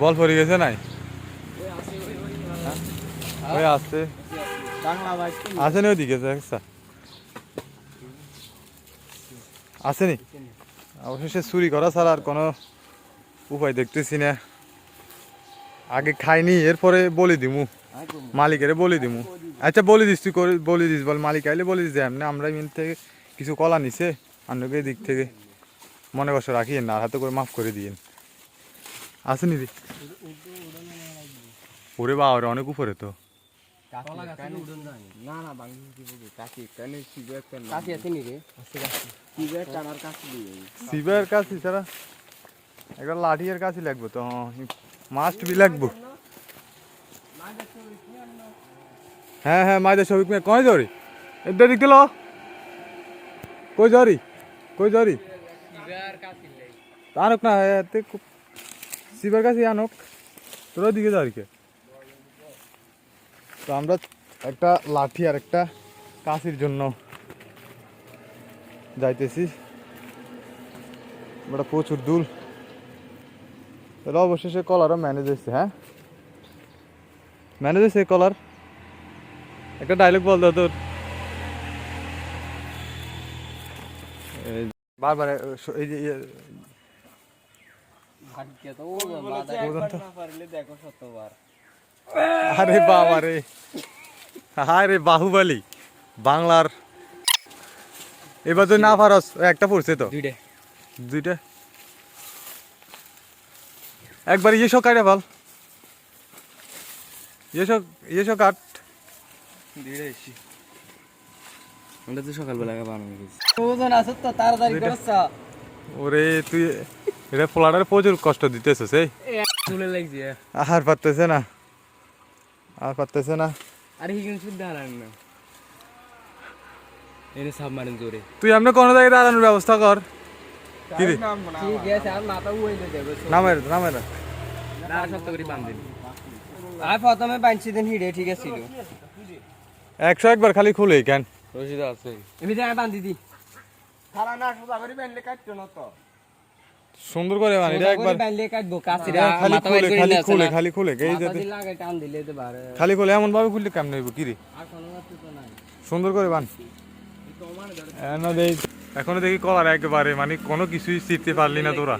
বল পড়ে গেছে নাই? হ্যাঁ? আসছে। আসেনি দেখছা? আসেনি? অবশেষে চুরি করা ছাড়া আর কোনো উপায় দেখতেছি না। আগে খাইনি, এরপরে বলে দিমু। মালিকের বলে দিমু। আচ্ছা বলে দিস তুই বলে দিস বল, মালিক আইলে বলে দিস এমনি আমরা এমনি থেকে কিছু কলা নিছে, অন্যকে দিক থেকে। মনে কষ্ট রাখিয়েন না, আর হাতে করে মাফ করে দিয়েন। আসেনি রে। ওরে বা ওরে অনেক উপরে তো। না না বাংলা কি কাকি কানে সিগার কাকি আছে রে? আছে টানার কাছে একটা লাগবে তো মাস্ট বি লাগবো। হ্যাঁ হ্যাঁ মাইদের সবিক মে কই ধরি? এদের দিক লো। কই ধরি? কই ধরি? সিগার কাছে লাই। আনক এতে কাছে আনক তোর দিকে ধরি কে তো আমরা একটা লাঠি আর একটা কাশির জন্য যাইতেছি। আমরা প্রচুর দূর। তাহলে অবশেষে কলারও ম্যানেজ হয়েছে হ্যাঁ? ম্যানেজ হয়েছে কলার। একটা ডায়লগ বল দাও তোর। বারবার এই যে ভাগ্য তো না পারলে দেখো শতবার। আরে বাবা রে। হায় রে বাহুবলী বাংলার এবার না পারস একটা পড়ছে তো। দুইটা। দুইটা? একবার ইয়েসো কাটে বল। ইয়েসো ইয়েসো কাট। দুইটা এসি আমরা তো সকালবেলা বানানো গেছি ওজন আছে তো তাড়াতাড়ি করছ? ওরে তুই এটা পোলাটার প্রচুর কষ্ট দিতেছিস এই চলে লাগছে। আর পারতেছে না। আর পারতেছে না। আরে হিগিন শুদ্ধ হারান না। এনে সাবমারিন জোরে। তুই এমনি কোনো জায়গায় দাঁড়ানোর ব্যবস্থা কর। কি রে? ঠিক আছে আর মাথা উইলে দেবে নামের নামের। আর সত্য করে আর প্রথমে বাঁধছি দিন হিড়ে ঠিক আছে একশো একবার খালি খুলে কেন? রশিদ আছে। এমনি আমি বান্ধি দি সারা না সোজা করে বাঁধলে কাটতো না তো। সুন্দর করে বানি এটা একবার কাটবো কাছে খালি খুলে খালি খুলে খালি খুলে এই যে লাগে টান দিলে তো বারে খালি খুলে এমন ভাবে খুললে কেমন হইব? কি রে? আর কোনো তো নাই। সুন্দর করে বান। এখনও দেখি এখনও দেখি কলার একেবারে মানে কোনো কিছুই চিনতে পারলি না তোরা।